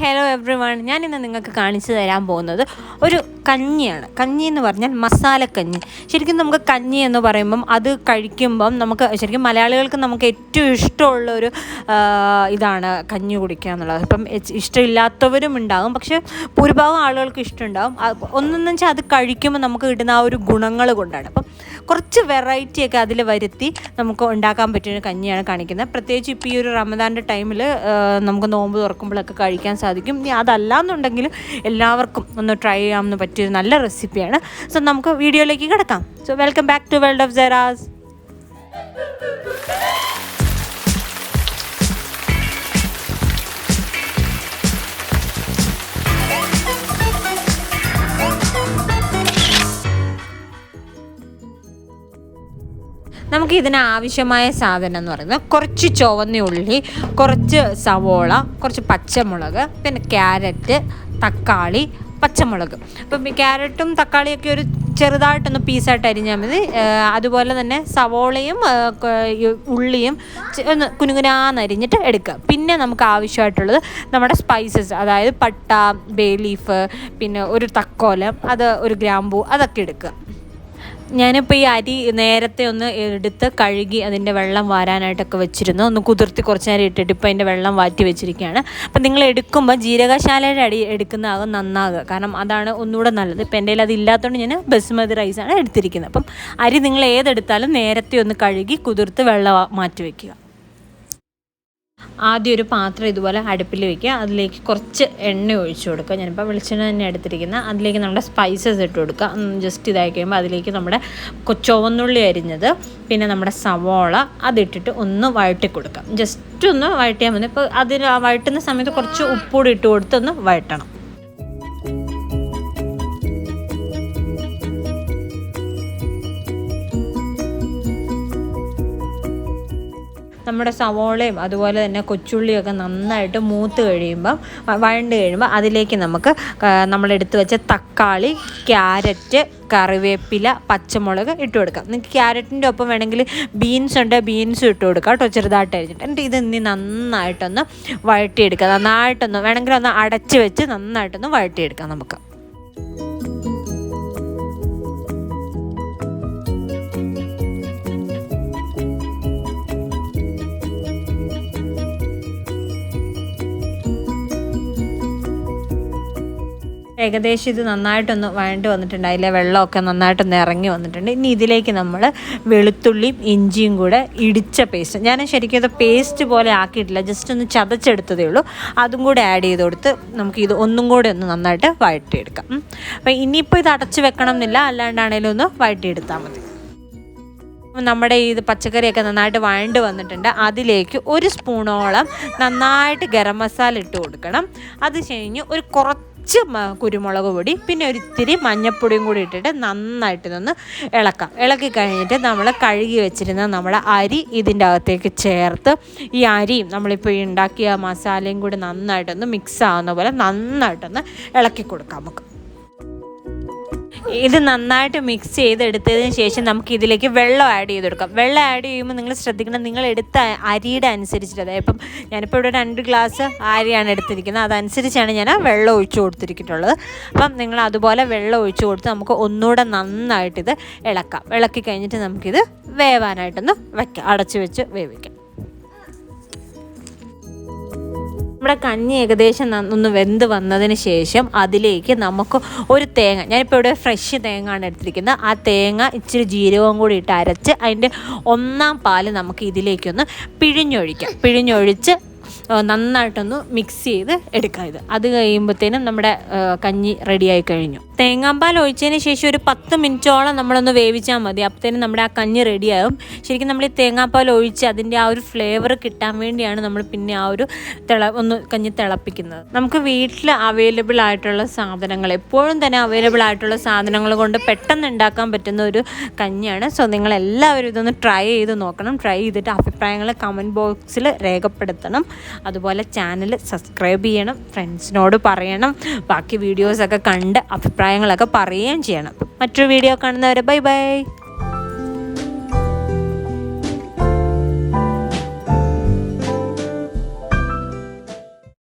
Hi hello every one ഞാൻ ഇന്ന് നിങ്ങൾക്ക് കാണിച്ചു തരാൻ പോകുന്നത് ഒരു കഞ്ഞിയാണ്. കഞ്ഞി എന്ന് പറഞ്ഞാൽ മസാലക്കഞ്ഞി. ശരിക്കും നമുക്ക് കഞ്ഞി എന്ന് പറയുമ്പം അത് കഴിക്കുമ്പം നമുക്ക് ശരിക്കും മലയാളികൾക്ക് നമുക്ക് ഏറ്റവും ഇഷ്ടമുള്ള ഒരു ഇതാണ് കഞ്ഞി കുടിക്കുക എന്നുള്ളത്. ഇപ്പം ഇഷ്ടമില്ലാത്തവരും ഉണ്ടാകും. പക്ഷേ ഭൂരിഭാഗം ആളുകൾക്ക് ഇഷ്ടമുണ്ടാകും. ഒന്നെന്ന് വെച്ചാൽ അത് കഴിക്കുമ്പോൾ നമുക്ക് കിട്ടുന്ന ആ ഒരു ഗുണങ്ങൾ കൊണ്ടാണ്. അപ്പം കുറച്ച് വെറൈറ്റി ഒക്കെ അതിൽ വരുത്തി നമുക്ക് ഉണ്ടാക്കാൻ പറ്റുന്ന കഞ്ഞിയാണ് കാണിക്കുന്നത്. പ്രത്യേകിച്ച് ഇപ്പോൾ ഈ ഒരു റമദാന്റെ ടൈമിൽ നമുക്ക് നോമ്പ് തുറക്കുമ്പോഴൊക്കെ കഴിക്കാൻ സാധിക്കും. ഇനി അതല്ല എന്നുണ്ടെങ്കിലും എല്ലാവർക്കും ഒന്ന് ട്രൈ ചെയ്യാമെന്ന് പറ്റിയൊരു നല്ല റെസിപ്പിയാണ് സോ നമുക്ക് വീഡിയോയിലേക്ക് കിടക്കാം. So welcome back to world of ജെറാസ് നമുക്ക് ഇതിന് ആവശ്യമായ സാധനം എന്ന് പറയുന്നത് കുറച്ച് ചുവന്ന ഉള്ളി കുറച്ച് സവോള കുറച്ച് പച്ചമുളക് പിന്നെ ക്യാരറ്റ് തക്കാളി പച്ചമുളക്. അപ്പം ക്യാരറ്റും തക്കാളിയൊക്കെ ഒരു ചെറുതായിട്ടൊന്ന് പീസായിട്ട് അരിഞ്ഞാൽ മതി. അതുപോലെ തന്നെ സവോളയും ഉള്ളിയും ഒന്ന് കുനുകുനാന്ന് അരിഞ്ഞിട്ട് എടുക്കുക. പിന്നെ നമുക്ക് ആവശ്യമായിട്ടുള്ളത് നമ്മുടെ സ്പൈസസ് അതായത് പട്ട ബേ ലീഫ് പിന്നെ ഒരു തക്കോലം അത് ഒരു ഗ്രാമ്പൂ അതൊക്കെ എടുക്കുക. ഞാനിപ്പോൾ ഈ അരി നേരത്തെ ഒന്ന് എടുത്ത് കഴുകി അതിന്റെ വെള്ളം വാരാനായിട്ടൊക്കെ വെച്ചിരുന്നു. ഒന്ന് കുതിർത്തി കുറച്ച് നേരം ഇട്ടിട്ട് ഇപ്പോൾ അതിന്റെ വെള്ളം വാറ്റി വെച്ചിരിക്കുകയാണ്. അപ്പം നിങ്ങൾ എടുക്കുമ്പോൾ ജീരകശാലയുടെ അടി എടുക്കുന്നതാകും നന്നാകുക. കാരണം അതാണ് ഒന്നുകൂടെ നല്ലത്. ഇപ്പം എന്റെ അത് ഇല്ലാത്തതുകൊണ്ട് ഞാൻ ബസുമതി റൈസാണ് എടുത്തിരിക്കുന്നത്. അപ്പം അരി നിങ്ങൾ ഏതെടുത്താലും നേരത്തെ ഒന്ന് കഴുകി കുതിർത്ത് വെള്ളം മാറ്റി വയ്ക്കുക ആദ്യം ഒരു പാത്രം ഇതുപോലെ അടുപ്പിൽ വെക്കുക. അതിലേക്ക് കുറച്ച് എണ്ണ ഒഴിച്ചു കൊടുക്കുക. ഞാനിപ്പോൾ വെളിച്ചെണ്ണ തന്നെ എടുത്തിരിക്കുന്നത്. അതിലേക്ക് നമ്മുടെ സ്പൈസസ് ഇട്ട് കൊടുക്കുക. ജസ്റ്റ് ഇതായി കഴിയുമ്പോൾ അതിലേക്ക് നമ്മുടെ ചുവന്നുള്ളി അരിഞ്ഞത് പിന്നെ നമ്മുടെ സവോള അതിട്ടിട്ട് ഒന്ന് വഴട്ടി കൊടുക്കാം ജസ്റ്റ് ഒന്ന് വഴട്ടിയാൽ മതി. ഇപ്പോൾ അതിന് വഴട്ടുന്ന സമയത്ത് കുറച്ച് ഉപ്പൂടി ഇട്ട് കൊടുത്ത് ഒന്ന് വഴറ്റണം. നമ്മുടെ സവോളയും അതുപോലെ തന്നെ കൊച്ചുള്ളിയൊക്കെ നന്നായിട്ട് മൂത്ത് കഴിയുമ്പം വഴണ്ട് കഴിയുമ്പോൾ അതിലേക്ക് നമുക്ക് നമ്മളെടുത്ത് വെച്ച തക്കാളി ക്യാരറ്റ് കറിവേപ്പില പച്ചമുളക് ഇട്ട് കൊടുക്കാം. നിങ്ങൾക്ക് ക്യാരറ്റിന്റെ ഒപ്പം വേണമെങ്കിൽ ബീൻസ് ഉണ്ട് ബീൻസും ഇട്ട് കൊടുക്കാം കേട്ടോ ചെറുതായിട്ട് അരിഞ്ഞിട്ട്. എന്നിട്ട് ഇത് ഇനി നന്നായിട്ടൊന്ന് വഴട്ടിയെടുക്കുക നന്നായിട്ടൊന്ന് വേണമെങ്കിൽ ഒന്ന് അടച്ച് വെച്ച് നന്നായിട്ടൊന്ന് വഴറ്റിയെടുക്കാം നമുക്ക്. ഏകദേശം ഇത് നന്നായിട്ടൊന്ന് വഴണ്ട് വന്നിട്ടുണ്ട് അതിലെ വെള്ളമൊക്കെ നന്നായിട്ടൊന്ന് ഇറങ്ങി വന്നിട്ടുണ്ട്. ഇനി ഇതിലേക്ക് നമ്മൾ വെളുത്തുള്ളിയും ഇഞ്ചിയും കൂടെ ഇടിച്ച പേസ്റ്റ് ഞാൻ ശരിക്കും ഇത് പേസ്റ്റ് പോലെ ആക്കിയിട്ടില്ല ജസ്റ്റ് ഒന്ന് ചതച്ചെടുത്തതേ ഉള്ളൂ. അതും കൂടെ ആഡ് ചെയ്ത് കൊടുത്ത് നമുക്ക് ഇത് ഒന്നും കൂടെ ഒന്ന് നന്നായിട്ട് വഴറ്റിയെടുക്കാം. ഉം. അപ്പം ഇനിയിപ്പോൾ ഇത് അടച്ച് വെക്കണം എന്നില്ല അല്ലാണ്ടാണേലും ഒന്ന് വഴറ്റിയെടുത്താൽ മതി. നമ്മുടെ ഈ പച്ചക്കറിയൊക്കെ നന്നായിട്ട് വഴണ്ട് വന്നിട്ടുണ്ട്. അതിലേക്ക് ഒരു സ്പൂണോളം നന്നായിട്ട് ഗരം മസാല ഇട്ട് കൊടുക്കണം. അത് കഴിഞ്ഞ് ഒരു കുറച്ച് മ- കുരുമുളക് പൊടി പിന്നെ ഒരിത്തിരി മഞ്ഞൾപ്പൊടിയും കൂടി ഇട്ടിട്ട് നന്നായിട്ട് നിന്ന് ഇളക്കാം. ഇളക്കി കഴിഞ്ഞിട്ട് നമ്മൾ കഴുകി വെച്ചിരുന്ന നമ്മുടെ അരി ഇതിന്റെ അകത്തേക്ക് ചേർത്ത് ഈ അരിയും നമ്മളിപ്പോൾ ഉണ്ടാക്കിയ മസാലയും കൂടി നന്നായിട്ടൊന്ന് മിക്സ് ആവുന്ന പോലെ നന്നായിട്ടൊന്ന് ഇളക്കി കൊടുക്കാം നമുക്ക്. ഇത് നന്നായിട്ട് മിക്സ് ചെയ്തെടുത്തതിന് ശേഷം നമുക്ക് ഇതിലേക്ക് വെള്ളം ആഡ് ചെയ്ത് കൊടുക്കാം വെള്ളം ആഡ് ചെയ്യുമ്പോൾ നിങ്ങൾ ശ്രദ്ധിക്കണം നിങ്ങൾ എടുത്ത അരിയുടെ അനുസരിച്ചിട്ട് അതായത് ഇപ്പം ഞാനിപ്പോൾ ഇവിടെ രണ്ട് ഗ്ലാസ് അരിയാണ് എടുത്തിരിക്കുന്നത്. അതനുസരിച്ചാണ് ഞാൻ വെള്ളം ഒഴിച്ചു കൊടുത്തിരിക്കുന്നുള്ളത്. അപ്പം നിങ്ങൾ അതുപോലെ വെള്ളം ഒഴിച്ചു കൊടുത്ത് നമുക്ക് ഒന്നുകൂടെ നന്നായിട്ട് ഇത് ഇളക്കാം. ഇളക്കി കഴിഞ്ഞിട്ട് നമുക്കിത് വേവാനായിട്ടൊന്ന് വയ്ക്കാം. അടച്ചു വെച്ച് വേവിക്കാം. നമ്മുടെ കഞ്ഞി ഏകദേശം ഒന്ന് വെന്ത് വന്നതിന് ശേഷം അതിലേക്ക് നമുക്ക് ഒരു തേങ്ങ ഞാനിപ്പോൾ ഇവിടെ ഫ്രഷ് തേങ്ങ ആണ് എടുത്തിരിക്കുന്നത്. ആ തേങ്ങ ഇച്ചിരി ജീരകവും കൂടി ഇട്ട് അരച്ച് അതിന്റെ ഒന്നാം പാൽ നമുക്ക് ഇതിലേക്കൊന്ന് പിഴിഞ്ഞൊഴിക്കാം. പിഴിഞ്ഞൊഴിച്ച് നന്നായിട്ടൊന്ന് മിക്സ് ചെയ്ത് എടുക്കാം ഇത് അത് കഴിയുമ്പോഴത്തേനും നമ്മുടെ കഞ്ഞി റെഡിയായി കഴിഞ്ഞു. തേങ്ങാപ്പാൽ ഒഴിച്ചതിന് ശേഷം ഒരു പത്ത് മിനിറ്റോളം നമ്മളൊന്ന് വേവിച്ചാൽ മതി. അപ്പോഴത്തേനും നമ്മുടെ ആ കഞ്ഞി റെഡിയാകും ശരിക്കും നമ്മൾ ഈ തേങ്ങാപ്പാൽ ഒഴിച്ച് അതിന്റെ ആ ഒരു ഫ്ലേവർ കിട്ടാൻ വേണ്ടിയാണ് നമ്മൾ പിന്നെ ആ ഒരു തിള ഒന്ന് കഞ്ഞി തിളപ്പിക്കുന്നത്. നമുക്ക് വീട്ടിൽ അവൈലബിൾ ആയിട്ടുള്ള സാധനങ്ങൾ എപ്പോഴും തന്നെ അവൈലബിൾ ആയിട്ടുള്ള സാധനങ്ങൾ കൊണ്ട് പെട്ടെന്ന് ഉണ്ടാക്കാൻ പറ്റുന്ന ഒരു കഞ്ഞിയാണ്. സോ നിങ്ങൾ എല്ലാവരും ഇതൊന്ന് ട്രൈ ചെയ്ത് നോക്കണം. ട്രൈ ചെയ്തിട്ട് അഭിപ്രായങ്ങൾ കമന്റ് ബോക്സിൽ രേഖപ്പെടുത്തണം. അതുപോലെ ചാനൽ സബ്സ്ക്രൈബ് ചെയ്യണം ഫ്രണ്ട്സിനോട് പറയണം ബാക്കി വീഡിയോസൊക്കെ കണ്ട് അഭിപ്രായങ്ങളൊക്കെ പറയുകയും ചെയ്യണം. മറ്റൊരു വീഡിയോ കാണുന്നവരെ ബൈ ബൈ